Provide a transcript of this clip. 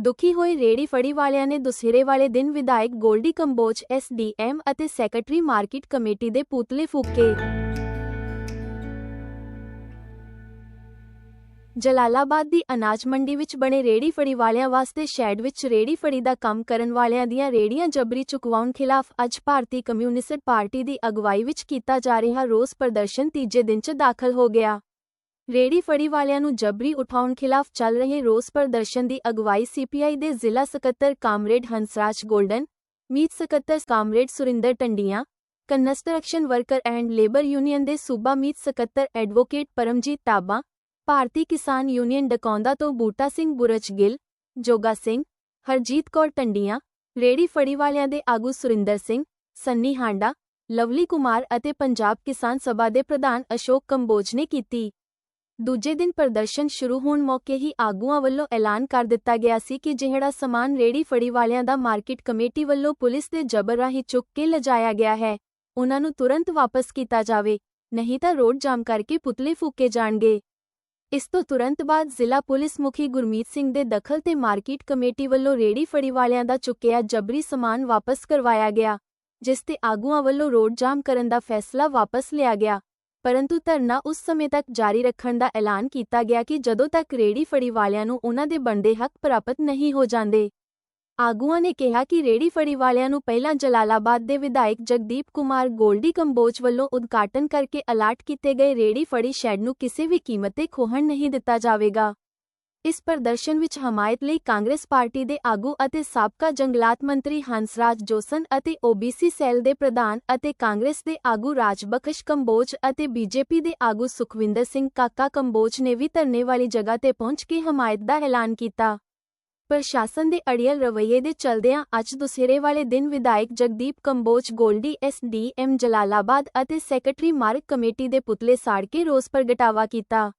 ਦੁਖੀ ਹੋਏ ਰੇੜੀ ਫੜੀ ਵਾਲਿਆਂ ਨੇ ਦੁਸਹਿਰੇ ਵਾਲੇ ਦਿਨ ਵਿਧਾਇਕ ਗੋਲਡੀ ਕੰਬੋਜ ਐਸਡੀਐਮ ਅਤੇ ਸੈਕਟਰੀ ਮਾਰਕੀਟ ਕਮੇਟੀ ਦੇ ਪੁਤਲੇ ਫੂਕੇ। ਜਲਾਲਾਬਾਦ ਦੀ ਅਨਾਜ ਮੰਡੀ ਵਿੱਚ ਬਣੇ ਰੇੜੀ ਫੜੀ ਵਾਲਿਆਂ ਵਾਸਤੇ ਸ਼ੈਡ ਵਿੱਚ ਰੇੜੀ ਫੜੀ ਦਾ ਕੰਮ ਕਰਨ ਵਾਲਿਆਂ ਦੀਆਂ ਰੇੜੀਆਂ ਜਬਰੀ ਚੁਕਵਾਉਣ ਖਿਲਾਫ ਅੱਜ ਭਾਰਤੀ ਕਮਿਊਨਿਸਟ ਪਾਰਟੀ ਦੀ ਅਗਵਾਈ ਵਿੱਚ ਕੀਤਾ ਜਾ ਰਿਹਾ ਰੋਸ ਪ੍ਰਦਰਸ਼ਨ ਤੀਜੇ ਦਿਨ 'ਚ ਦਾਖਲ ਹੋ ਗਿਆ। ਰੇੜੀ ਫੜੀ ਵਾਲਿਆਂ ਨੂੰ ਜਬਰੀ ਉਠਾਉਣ ਖਿਲਾਫ ਚੱਲ ਰਹੇ ਰੋਸ ਪ੍ਰਦਰਸ਼ਨ ਦੀ ਅਗਵਾਈ ਸੀਪੀਆਈ ਦੇ ਜ਼ਿਲ੍ਹਾ ਸਕੱਤਰ ਕਾਮਰੇਡ ਹੰਸਰਾਜ ਗੋਲਡਨ, ਮੀਤ ਸਕੱਤਰ comrade Surinder Tandian construction worker and labour union ਦੇ ਸੂਬਾ ਮੀਤ ਸਕੱਤਰ ਐਡਵੋਕੇਟ ਪਰਮਜੀਤ ਤਾਬਾ, ਭਾਰਤੀ ਕਿਸਾਨ ਯੂਨੀਅਨ ਡਕੌਂਦਾ ਤੋਂ ਬੂਟਾ ਸਿੰਘ ਬੁਰਜ ਗਿੱਲ, ਜੋਗਾ ਸਿੰਘ, ਹਰਜੀਤ ਕੌਰ ਟੰਡੀਆਂ ਰੇੜੀ ਫੜੀ ਵਾਲਿਆਂ ਦੇ ਆਗੂ ਸੁਰਿੰਦਰ ਸਿੰਘ, ਸੰਨੀ ਹਾਂਡਾ, ਲਵਲੀ ਕੁਮਾਰ ਅਤੇ ਪੰਜਾਬ ਕਿਸਾਨ ਸਭਾ ਦੇ ਪ੍ਰਧਾਨ ਅਸ਼ੋਕ ਕੰਬੋਜ ਨੇ ਕੀਤੀ। ਦੂਜੇ ਦਿਨ ਪ੍ਰਦਰਸ਼ਨ ਸ਼ੁਰੂ ਹੋਣ ਮੌਕੇ ਹੀ ਆਗੂਆਂ ਵੱਲੋਂ ਐਲਾਨ ਕਰ ਦਿੱਤਾ ਗਿਆ ਸੀ ਕਿ ਜਿਹੜਾ ਸਮਾਨ ਰੇੜੀ ਫੜੀ ਵਾਲਿਆਂ ਦਾ ਮਾਰਕੀਟ ਕਮੇਟੀ ਵੱਲੋਂ ਪੁਲਿਸ ਦੇ ਜ਼ਬਰ ਰਾਹੀਂ ਚੁੱਕ ਕੇ ਲਿਜਾਇਆ ਗਿਆ ਹੈ, ਉਹਨਾਂ ਨੂੰ ਤੁਰੰਤ ਵਾਪਸ ਕੀਤਾ ਜਾਵੇ, ਨਹੀਂ ਤਾਂ ਰੋਡ ਜਾਮ ਕਰਕੇ ਪੁਤਲੇ ਫੂਕੇ ਜਾਣਗੇ। ਇਸ ਤੋਂ ਤੁਰੰਤ ਬਾਅਦ ਜ਼ਿਲ੍ਹਾ ਪੁਲਿਸ ਮੁਖੀ ਗੁਰਮੀਤ ਸਿੰਘ ਦੇ ਦਖਲ ਤੇ ਮਾਰਕੀਟ ਕਮੇਟੀ ਵੱਲੋਂ ਰੇੜੀ ਫੜੀ ਵਾਲਿਆਂ ਦਾ ਚੁੱਕਿਆ ਜਬਰੀ ਸਮਾਨ ਵਾਪਸ ਕਰਵਾਇਆ ਗਿਆ, ਜਿਸ ਤੇ ਆਗੂਆਂ ਵੱਲੋਂ ਰੋਡ ਜਾਮ ਕਰਨ ਦਾ ਫੈਸਲਾ ਵਾਪਸ ਲਿਆ ਗਿਆ। ਪਰੰਤੂ ਧਰਨਾ ਉਸ ਸਮੇਂ ਤੱਕ ਜਾਰੀ ਰੱਖਣ ਦਾ ਐਲਾਨ ਕੀਤਾ ਗਿਆ ਕਿ ਜਦੋਂ ਤੱਕ ਰੇੜੀ ਫੜੀ ਵਾਲਿਆਂ ਨੂੰ ਉਹਨਾਂ ਦੇ ਬਣਦੇ ਹੱਕ ਪ੍ਰਾਪਤ ਨਹੀਂ ਹੋ ਜਾਂਦੇ। ਆਗੂਆਂ ਨੇ ਕਿਹਾ ਕਿ ਰੇੜੀ ਫੜੀ ਵਾਲਿਆਂ ਨੂੰ ਪਹਿਲਾਂ ਜਲਾਲਾਬਾਦ ਦੇ ਵਿਧਾਇਕ ਜਗਦੀਪ ਕੁਮਾਰ ਗੋਲਡੀ ਕੰਬੋਜ ਵੱਲੋਂ ਉਦਘਾਟਨ ਕਰਕੇ ਅਲਾਟ ਕੀਤੇ ਗਏ ਰੇੜੀ ਫੜੀ ਸ਼ੈੱਡ ਨੂੰ ਕਿਸੇ ਵੀ ਕੀਮਤ ਤੇ ਖੋਹਣ ਨਹੀਂ ਦਿੱਤਾ ਜਾਵੇਗਾ। ਇਸ ਪ੍ਰਦਰਸ਼ਨ ਵਿੱਚ ਹਮਾਇਤ ਲਈ ਕਾਂਗਰਸ ਪਾਰਟੀ ਦੇ ਆਗੂ ਅਤੇ ਸਾਬਕਾ ਜੰਗਲਾਤ ਮੰਤਰੀ ਹੰਸਰਾਜ ਜੋਸਨ ਅਤੇ ਓਬੀਸੀ ਸੈੱਲ ਦੇ ਪ੍ਰਧਾਨ ਅਤੇ ਕਾਂਗਰਸ ਦੇ ਆਗੂ ਰਾਜਬਖਸ਼ ਕੰਬੋਜ ਅਤੇ ਬੀਜੇਪੀ ਦੇ ਆਗੂ ਸੁਖਵਿੰਦਰ ਸਿੰਘ ਕਾਕਾ ਕੰਬੋਜ ਨੇ ਵੀ ਧਰਨੇ ਵਾਲੀ ਜਗ੍ਹਾ ਤੇ ਪਹੁੰਚ ਕੇ ਹਮਾਇਤ ਦਾ ਐਲਾਨ ਕੀਤਾ। ਪ੍ਰਸ਼ਾਸਨ ਦੇ ਅੜੀਅਲ ਰਵੱਈਏ ਦੇ ਚਲਦਿਆਂ ਅੱਜ ਦੁਸਹਿਰੇ ਵਾਲੇ ਦਿਨ ਵਿਧਾਇਕ ਜਗਦੀਪ ਕੰਬੋਜ, ਗੋਲਡੀ ਐਸਡੀਐਮ ਜਲਾਲਾਬਾਦ ਅਤੇ ਸੈਕਟਰੀ ਮਾਰਗ ਕਮੇਟੀ ਦੇ ਪੁਤਲੇ ਸਾੜ ਕੇ ਰੋਸ ਪ੍ਰਗਟਾਵਾ ਕੀਤਾ।